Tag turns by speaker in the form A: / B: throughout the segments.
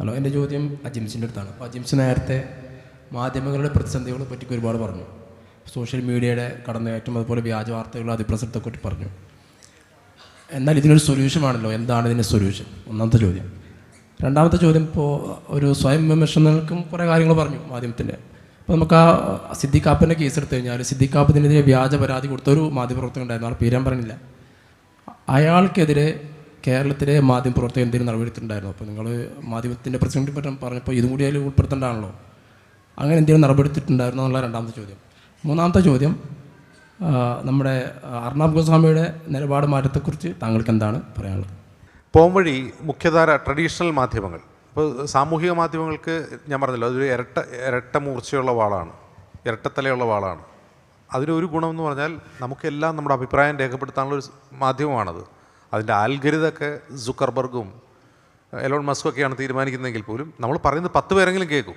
A: Hello എന്റെ ചോദ്യം അജിംസിന്റെ അടുത്താണ്. അപ്പോൾ അജിംസ് നേരത്തെ മാധ്യമങ്ങളുടെ പ്രതിസന്ധികളെ പറ്റി ഒരുപാട് പറഞ്ഞു. സോഷ്യൽ മീഡിയയുടെ കടന്നുകയറ്റം അതുപോലെ വ്യാജ വാർത്തകളുടെ അതിപ്രസരത്തെ പറഞ്ഞു. എന്നാൽ ഇതിനൊരു സൊല്യൂഷൻ ആണല്ലോ. എന്താണ് ഇതിന്റെ സൊല്യൂഷൻ ഒന്നാമത്തെ ചോദ്യം. രണ്ടാമത്തെ ചോദ്യം ഇപ്പോൾ ഒരു സ്വയം വിമർശനങ്ങൾക്കും കുറേ കാര്യങ്ങൾ പറഞ്ഞു മാധ്യമത്തിന്റെ. അപ്പോൾ നമുക്ക് ആ സിദ്ധിക്കാപ്പിന്റെ കേസ് എടുത്തു കഴിഞ്ഞാൽ സിദ്ധിക്കാപ്പിനെതിരെ വ്യാജ പരാതി കൊടുത്ത ഒരു മാധ്യമപ്രവർത്തകൻ ഉണ്ടായിരുന്നു. ആൾ പേരാൻ പറഞ്ഞില്ല. അയാൾക്കെതിരെ കേരളത്തിലെ മാധ്യമ പ്രവർത്തകർ എന്തെങ്കിലും നടപടിയെടുത്തിട്ടുണ്ടായിരുന്നു? അപ്പോൾ നിങ്ങൾ മാധ്യമത്തിന്റെ പ്രസിഡന്റ് പറ്റം പറഞ്ഞപ്പോൾ ഇതും കൂടി അതിൽ ഉൾപ്പെടുത്തേണ്ടതാണല്ലോ. അങ്ങനെ എന്തെങ്കിലും നടപടിയെടുത്തിട്ടുണ്ടായിരുന്നു എന്നുള്ള രണ്ടാമത്തെ ചോദ്യം. മൂന്നാമത്തെ ചോദ്യം നമ്മുടെ അർണാബ് ഗോസ്വാമിയുടെ നിലപാട് മാറ്റത്തെക്കുറിച്ച് താങ്കൾക്ക് എന്താണ് പറയാനുള്ളത്?
B: പോംവഴി മുഖ്യധാര ട്രഡീഷണൽ മാധ്യമങ്ങൾ. ഇപ്പോൾ സാമൂഹിക മാധ്യമങ്ങൾക്ക് ഞാൻ പറഞ്ഞല്ലോ അതൊരു ഇരട്ട ഇരട്ട മൂർച്ചയുള്ള വാളാണ്. ഇരട്ടത്തലയുള്ള വാളാണ്. അതിനൊരു ഗുണമെന്ന് പറഞ്ഞാൽ നമുക്കെല്ലാം നമ്മുടെ അഭിപ്രായം രേഖപ്പെടുത്താനുള്ള ഒരു മാധ്യമമാണത്. അതിന്റെ ആൽഗരിതൊക്കെ സുക്കർബർഗും എലോൺ മസ്കും ഒക്കെയാണ് തീരുമാനിക്കുന്നതെങ്കിൽ പോലും നമ്മൾ പറയുന്നത് പത്ത് പേരെങ്കിലും കേൾക്കും.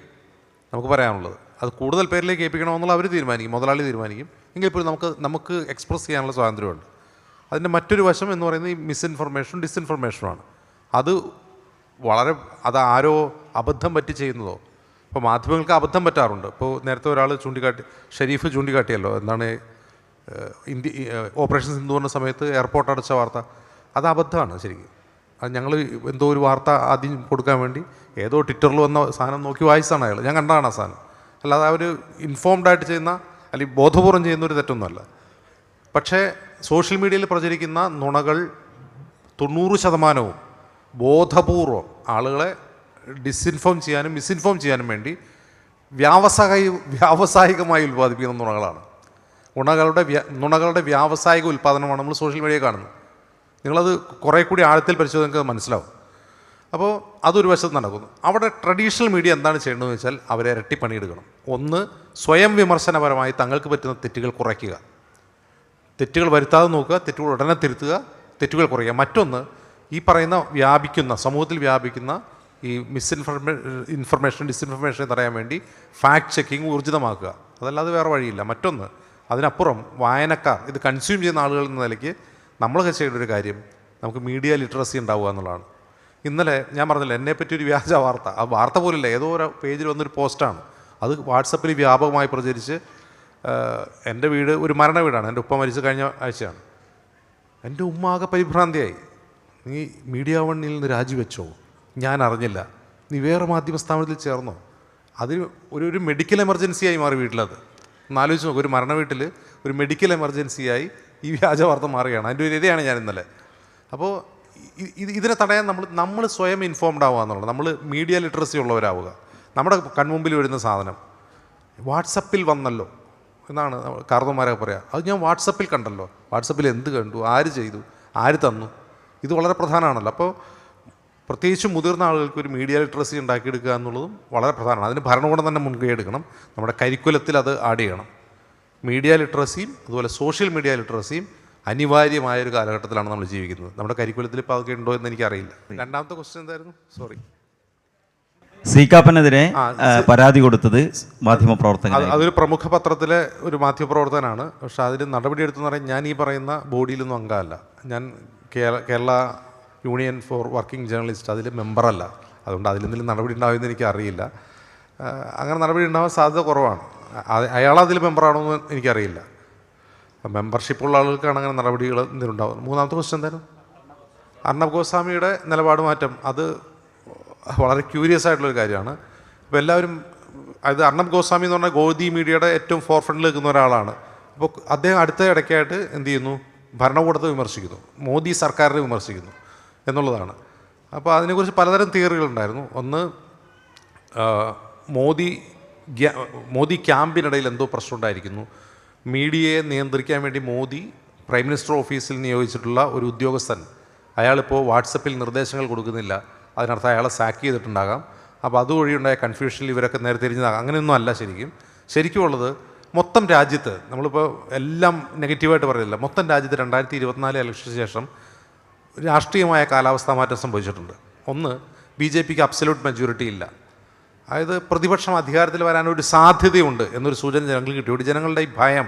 B: നമുക്ക് പറയാനുള്ളത്. അത് കൂടുതൽ പേരിലേക്ക് കേൾപ്പിക്കണമെന്നുള്ള അവർ തീരുമാനിക്കും മുതലാളി തീരുമാനിക്കും. എങ്കിൽ പോലും നമുക്ക് നമുക്ക് എക്സ്പ്രസ് ചെയ്യാനുള്ള സ്വാതന്ത്ര്യമുണ്ട്. അതിന്റെ മറ്റൊരു വശം എന്ന് പറയുന്നത് ഈ മിസ്ഇൻഫർമേഷനും ഡിസ്ഇൻഫർമേഷനുമാണ് അത് വളരെ അത് ആരോ അബദ്ധം പറ്റി ചെയ്യുന്നതോ ഇപ്പോൾ മാധ്യമങ്ങൾക്ക് അബദ്ധം പറ്റാറുണ്ട്. ഇപ്പോൾ നേരത്തെ ഒരാൾ ചൂണ്ടിക്കാട്ടി ഷെരീഫ് ചൂണ്ടിക്കാട്ടിയല്ലോ എന്താണ് ഇന്ത്യ ഓപ്പറേഷൻ സിന്ധു പറഞ്ഞ സമയത്ത് എയർപോർട്ട് അടച്ച വാർത്ത. അത് അബദ്ധമാണ് ശരിക്കും. അത് ഞങ്ങൾ എന്തോ ഒരു വാർത്ത ആദ്യം കൊടുക്കാൻ വേണ്ടി ഏതോ ട്വിറ്ററിൽ വന്ന സാധനം നോക്കി വായിച്ചതാണ് അയാൾ ഞാൻ കണ്ടതാണ് ആ സാധനം. അല്ലാതെ അവർ ഇൻഫോംഡ് ആയിട്ട് ചെയ്യുന്ന അല്ലെങ്കിൽ ബോധപൂർവം ചെയ്യുന്ന ഒരു തെറ്റൊന്നുമല്ല. പക്ഷേ സോഷ്യൽ മീഡിയയിൽ പ്രചരിക്കുന്ന നുണകൾ തൊണ്ണൂറ് ശതമാനവും ബോധപൂർവം ആളുകളെ ഡിസ്ഇൻഫോം ചെയ്യാനും മിസ്ഇൻഫോം ചെയ്യാനും വേണ്ടി വ്യാവസായി വ്യാവസായികമായി ഉൽപ്പാദിപ്പിക്കുന്ന നുണകളാണ്. ഉണകളുടെ നുണകളുടെ വ്യാവസായിക ഉൽപ്പാദനമാണ് നമ്മൾ സോഷ്യൽ മീഡിയ കാണുന്നത്. നിങ്ങളത് കുറേ കൂടി ആഴത്തിൽ പരിശോധിച്ച് നിങ്ങൾക്ക് മനസ്സിലാവും. അപ്പോൾ അതൊരു വശത്ത് നടക്കുന്നു. അവിടെ ട്രഡീഷണൽ മീഡിയ എന്താണ് ചെയ്യേണ്ടതെന്ന് വെച്ചാൽ അവരെ ഇരട്ടി പണിയെടുക്കണം ഒന്ന് സ്വയം വിമർശനപരമായി തങ്ങൾക്ക് പറ്റുന്ന തെറ്റുകൾ കുറയ്ക്കുക. തെറ്റുകൾ വരുത്താതെ നോക്കുക തെറ്റുകൾ ഉടനെ തിരുത്തുക തെറ്റുകൾ കുറയ്ക്കുക. മറ്റൊന്ന് ഈ പറയുന്ന വ്യാപിക്കുന്ന സമൂഹത്തിൽ വ്യാപിക്കുന്ന ഈ മിസ്ഇൻഫർമേ ഇൻഫർമേഷൻ ഡിസ്ഇൻഫർമേഷൻ തടയാൻ വേണ്ടി ഫാക്ട് ചെക്കിംഗ് ഊർജിതമാക്കുക. അതല്ലാതെ വേറെ വഴിയില്ല. മറ്റൊന്ന് അതിനപ്പുറം വായനക്കാർ ഇത് കൺസ്യൂം ചെയ്യുന്ന ആളുകൾ എന്ന നിലയ്ക്ക് നമ്മളൊക്കെ ചെയ്യേണ്ട ഒരു കാര്യം നമുക്ക് മീഡിയ ലിറ്ററസി ഉണ്ടാവുക എന്നുള്ളതാണ്. ഇന്നലെ ഞാൻ പറഞ്ഞില്ല എന്നെപ്പറ്റി ഒരു വ്യാജ വാർത്ത. ആ വാർത്ത പോലില്ല ഏതോ ഒരു പേജിൽ വന്നൊരു പോസ്റ്റാണ്. അത് വാട്സപ്പിൽ വ്യാപകമായി പ്രചരിച്ച് എന്റെ വീട് ഒരു മരണ വീടാണ്. എന്റെ ഉപ്പ മരിച്ചു കഴിഞ്ഞ ആഴ്ചയാണ്. എന്റെ ഉമ്മ ആകെ പരിഭ്രാന്തിയായി. നീ മീഡിയ വണ്ണിൽ നിന്ന് രാജിവെച്ചോ? ഞാൻ അറിഞ്ഞില്ല. നീ വേറെ മാധ്യമ സ്ഥാപനത്തിൽ ചേർന്നോ? അതിന് ഒരു ഒരു മെഡിക്കൽ എമർജൻസിയായി മാറി വീട്ടിലത്. ഒന്ന് ആലോചിച്ച് നോക്ക് ഒരു മരണ വീട്ടിൽ ഒരു മെഡിക്കൽ എമർജൻസിയായി ഈ വ്യാജ വാർത്ത മാറുകയാണ്. അതിന്റെ ഒരു ഇരയാണ് ഞാൻ ഇന്നലെ. അപ്പോൾ ഇത് ഇതിനെ തടയാൻ നമ്മൾ നമ്മൾ സ്വയം ഇൻഫോംഡ് ആവുക എന്നുള്ളത് നമ്മൾ മീഡിയ ലിറ്ററസി ഉള്ളവരാവുക. നമ്മുടെ കൺമുമ്പിൽ വരുന്ന സാധനം വാട്സപ്പിൽ വന്നല്ലോ എന്നാണ് കാർന്നന്മാരൊക്കെ പറയുക അത് ഞാൻ വാട്സപ്പിൽ കണ്ടല്ലോ. വാട്സപ്പിൽ എന്ത് കണ്ടു ആര് ചെയ്തു ആര് തന്നു? ഇത് വളരെ പ്രധാനമാണല്ലോ. അപ്പോൾ പ്രത്യേകിച്ച് മുതിർന്ന ആളുകൾക്ക് ഒരു മീഡിയ ലിറ്ററസി ഉണ്ടാക്കിയെടുക്കുക എന്നുള്ളതും വളരെ പ്രധാനമാണ്. അതിന് ഭരണകൂടം തന്നെ മുൻകൈ എടുക്കണം. നമ്മുടെ കരിക്കുലത്തിൽ അത് ആഡ് ചെയ്യണം. മീഡിയ ലിറ്ററസിയും അതുപോലെ സോഷ്യൽ മീഡിയ ലിറ്ററസിയും അനിവാര്യമായ ഒരു കാലഘട്ടത്തിലാണ് നമ്മൾ ജീവിക്കുന്നത്. നമ്മുടെ കരിക്കുലത്തിൽ ഇപ്പോൾ അതൊക്കെ ഉണ്ടോ എന്ന് എനിക്കറിയില്ല. രണ്ടാമത്തെ ക്വസ്റ്റ്യൻ എന്തായിരുന്നു? സോറി
C: സീക്കാപ്പനെതിരെ പരാതി കൊടുത്തത് മാധ്യമപ്രവർത്തകൻ
B: അത് അതൊരു പ്രമുഖ പത്രത്തിലെ ഒരു മാധ്യമപ്രവർത്തകനാണ് പക്ഷെ അതിന് നടപടിയെടുത്തെന്ന് പറയാൻ ഞാൻ ഈ പറയുന്ന ബോഡിയിലൊന്നും അംഗമല്ല. ഞാൻ Kerala union for working journalist അതിൽ മെമ്പറല്ല. അതുകൊണ്ട് അതിലെന്തെങ്കിലും നടപടി ഉണ്ടാവുമെന്ന് എനിക്കറിയില്ല. അങ്ങനെ നടപടി ഉണ്ടാവാൻ സാധ്യത കുറവാണ്. അയാൾ അതിൽ മെമ്പറാണോ എന്ന് എനിക്കറിയില്ല. മെമ്പർഷിപ്പ് ഉള്ള ആളുകൾക്കാണ് അങ്ങനെ നടപടികൾ എന്തെങ്കിലും ഉണ്ടാവുന്നത് മൂന്നാമത്തെ ക്വസ്റ്റ്യൻ എന്തായിരുന്നു? അർണബ് ഗോസ്വാമിയുടെ നിലപാട് മാറ്റം. അത് വളരെ ക്യൂരിയസ് ആയിട്ടുള്ളൊരു കാര്യമാണ്. ഇപ്പോൾ എല്ലാവരും അത് അർണബ് ഗോസ്വാമി എന്ന് പറഞ്ഞാൽ ഗോദി മീഡിയയുടെ ഏറ്റവും ഫോർ ഫ്രണ്ടിൽ നിൽക്കുന്ന ഒരാളാണ്. അപ്പോൾ അദ്ദേഹം അടുത്ത ഇടയ്ക്കായിട്ട് എന്ത് ചെയ്യുന്നു? ഭരണകൂടത്തെ വിമർശിക്കുന്നു. മോദി സർക്കാരിനെ വിമർശിക്കുന്നു എന്നുള്ളതാണ്. അപ്പോൾ അതിനെക്കുറിച്ച് പലതരം തിയറികളുണ്ടായിരുന്നു ഒന്ന് മോദി മോദി ക്യാമ്പിനിടയിൽ എന്തോ പ്രശ്നമുണ്ടായിരിക്കുന്നു. മീഡിയയെ നിയന്ത്രിക്കാൻ വേണ്ടി മോദി പ്രൈം മിനിസ്റ്റർ ഓഫീസിൽ നിയോഗിച്ചിട്ടുള്ള ഒരു ഉദ്യോഗസ്ഥൻ അയാളിപ്പോൾ വാട്സപ്പിൽ നിർദ്ദേശങ്ങൾ കൊടുക്കുന്നില്ല. അതിനർത്ഥം അയാളെ സാക്ക് ചെയ്തിട്ടുണ്ടാകാം. അപ്പോൾ അതുവഴി ഉണ്ടായ കൺഫ്യൂഷനിൽ ഇവരൊക്കെ നേരെ തിരിഞ്ഞതാകാം. അങ്ങനെയൊന്നും അല്ല ശരിക്കും. ശരിക്കും ഉള്ളത് മൊത്തം രാജ്യത്ത് നമ്മളിപ്പോൾ എല്ലാം നെഗറ്റീവായിട്ട് പറയുന്നില്ല. മൊത്തം രാജ്യത്ത് രണ്ടായിരത്തി ഇരുപത്തിനാല് ഇലക്ഷന് ശേഷം രാഷ്ട്രീയമായ കാലാവസ്ഥാ മാറ്റം സംഭവിച്ചിട്ടുണ്ട്. ഒന്ന് ബി ജെ പിക്ക് അബ്സല്യൂട്ട് മെജോറിറ്റി ഇല്ല. അതായത് പ്രതിപക്ഷം അധികാരത്തിൽ വരാനൊരു സാധ്യതയുണ്ട് എന്നൊരു സൂചന ജനങ്ങൾക്ക് കിട്ടിയോട് ജനങ്ങളുടെ ഈ ഭയം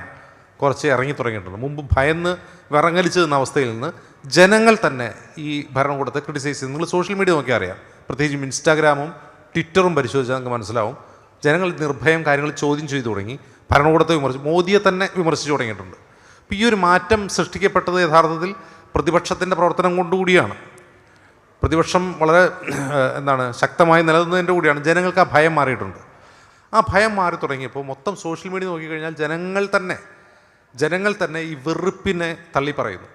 B: കുറച്ച് ഇറങ്ങി തുടങ്ങിയിട്ടുണ്ട്. മുമ്പ് ഭയന്ന് വിറങ്ങലിച്ചു നിന്ന അവസ്ഥയിൽ നിന്ന് ജനങ്ങൾ തന്നെ ഈ ഭരണകൂടത്തെ ക്രിട്ടിസൈസ് ചെയ്ത് നിങ്ങൾ സോഷ്യൽ മീഡിയ നോക്കിയാൽ അറിയാം. പ്രത്യേകിച്ചും ഇൻസ്റ്റാഗ്രാമും ട്വിറ്ററും പരിശോധിച്ചാൽ നമുക്ക് മനസ്സിലാവും. ജനങ്ങൾ നിർഭയം കാര്യങ്ങൾ ചോദ്യം ചെയ്തു തുടങ്ങി. ഭരണകൂടത്തെ വിമർശിച്ചു മോദിയെ തന്നെ വിമർശിച്ചു തുടങ്ങിയിട്ടുണ്ട്. അപ്പോൾ ഈ ഒരു മാറ്റം സൃഷ്ടിക്കപ്പെട്ടത് യഥാർത്ഥത്തിൽ പ്രതിപക്ഷത്തിന്റെ പ്രവർത്തനം കൊണ്ടുകൂടിയാണ്. പ്രതിപക്ഷം വളരെ എന്താണ് ശക്തമായി നിലനിന്നതിന്റെ കൂടിയാണ് ജനങ്ങൾക്ക് ആ ഭയം മാറിയിട്ടുണ്ട്. ആ ഭയം മാറി തുടങ്ങിയപ്പോൾ മൊത്തം സോഷ്യൽ മീഡിയ നോക്കിക്കഴിഞ്ഞാൽ ജനങ്ങൾ തന്നെ ജനങ്ങൾ തന്നെ ഈ വെറുപ്പിനെ തള്ളി പറയുന്നു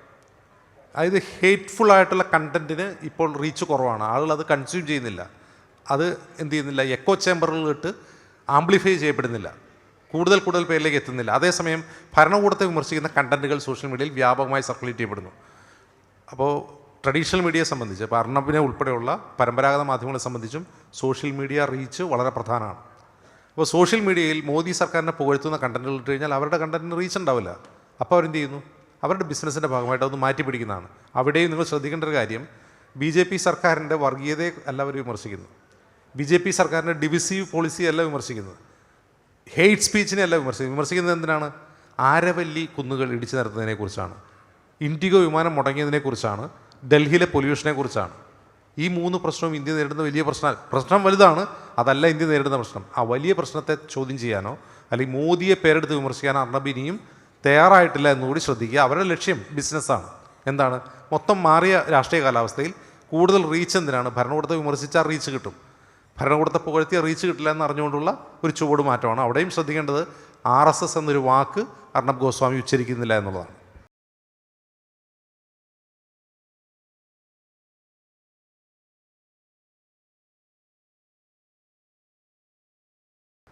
B: അതായത് ഹേറ്റ്ഫുൾ ആയിട്ടുള്ള കണ്ടന്റിന് ഇപ്പോൾ റീച്ച് കുറവാണ്. ആളുകൾ അത് കൺസ്യൂം ചെയ്യുന്നില്ല. അത് എന്ത് ചെയ്യുന്നില്ല? എക്കോ ചേമ്പറുകളിട്ട് ആംപ്ലിഫൈ ചെയ്യപ്പെടുന്നില്ല. കൂടുതൽ കൂടുതൽ പേരിലേക്ക് എത്തുന്നില്ല. അതേസമയം ഭരണകൂടത്തെ വിമർശിക്കുന്ന കണ്ടന്റുകൾ സോഷ്യൽ മീഡിയയിൽ വ്യാപകമായി സർക്കുലേറ്റ് ചെയ്യപ്പെടുന്നു. അപ്പോൾ ട്രഡീഷണൽ മീഡിയയെ സംബന്ധിച്ച് ഇപ്പോൾ അർണബിനെ ഉൾപ്പെടെയുള്ള പരമ്പരാഗത മാധ്യമങ്ങളെ സംബന്ധിച്ചും സോഷ്യൽ മീഡിയ റീച്ച് വളരെ പ്രധാനമാണ്. അപ്പോൾ സോഷ്യൽ മീഡിയയിൽ മോദി സർക്കാരിനെ പുകഴ്ത്തുന്ന കണ്ടന്റുകൾ ഇട്ട് കഴിഞ്ഞാൽ അവരുടെ കണ്ടന്റിന് റീച്ച് ഉണ്ടാവില്ല. അപ്പോൾ അവരെന്ത് ചെയ്യുന്നു? അവരുടെ ബിസിനസ്സിന്റെ ഭാഗമായിട്ട് അതൊന്ന് മാറ്റി പിടിക്കുന്നതാണ്. അവിടെയും നിങ്ങൾ ശ്രദ്ധിക്കേണ്ട ഒരു കാര്യം ബി ജെ പി സർക്കാരിന്റെ വർഗീയതയെ അല്ല അവർ വിമർശിക്കുന്നു. ബി ജെ പി സർക്കാരിന്റെ ഡിവിസീവ് പോളിസി അല്ല വിമർശിക്കുന്നത്. ഹെയ്റ്റ് സ്പീച്ചിനെ അല്ല വിമർശിക്കുന്നത് വിമർശിക്കുന്നത് എന്തിനാണ്? ആരവല്ലി കുന്നുകൾ ഇടിച്ചു നിരത്തുന്നതിനെക്കുറിച്ചാണ്. ഇൻഡിഗോ വിമാനം മുടങ്ങിയതിനെക്കുറിച്ചാണ്. ഡൽഹിയിലെ പൊല്യൂഷനെ കുറിച്ചാണ്. ഈ മൂന്ന് പ്രശ്നവും ഇന്ത്യ നേരിടുന്ന വലിയ പ്രശ്നം പ്രശ്നം വലുതാണ് അതല്ല ഇന്ത്യ നേരിടുന്ന പ്രശ്നം. ആ വലിയ പ്രശ്നത്തെ ചോദ്യം ചെയ്യാനോ അല്ലെങ്കിൽ മോദിയെ പേരെടുത്ത് വിമർശിക്കാനോ അർണബിനിയും തയ്യാറായിട്ടില്ല എന്നുകൂടി ശ്രദ്ധിക്കുക. അവരുടെ ലക്ഷ്യം ബിസിനസ്സാണ്. എന്താണ്? മൊത്തം മാറിയ രാഷ്ട്രീയ കാലാവസ്ഥയിൽ കൂടുതൽ റീച്ച് എന്തിനാണ്? ഭരണകൂടത്തെ വിമർശിച്ചാൽ റീച്ച് കിട്ടും. ഭരണകൂടത്തെ പുകഴ്ത്തിയ റീച്ച് കിട്ടില്ല എന്ന് അറിഞ്ഞുകൊണ്ടുള്ള ഒരു ചുവട് മാറ്റമാണ്. അവിടെയും ശ്രദ്ധിക്കേണ്ടത് ആർ എസ് എസ് എന്നൊരു വാക്ക് അർണബ് ഗോസ്വാമി ഉച്ചരിക്കുന്നില്ല എന്നുള്ളതാണ്.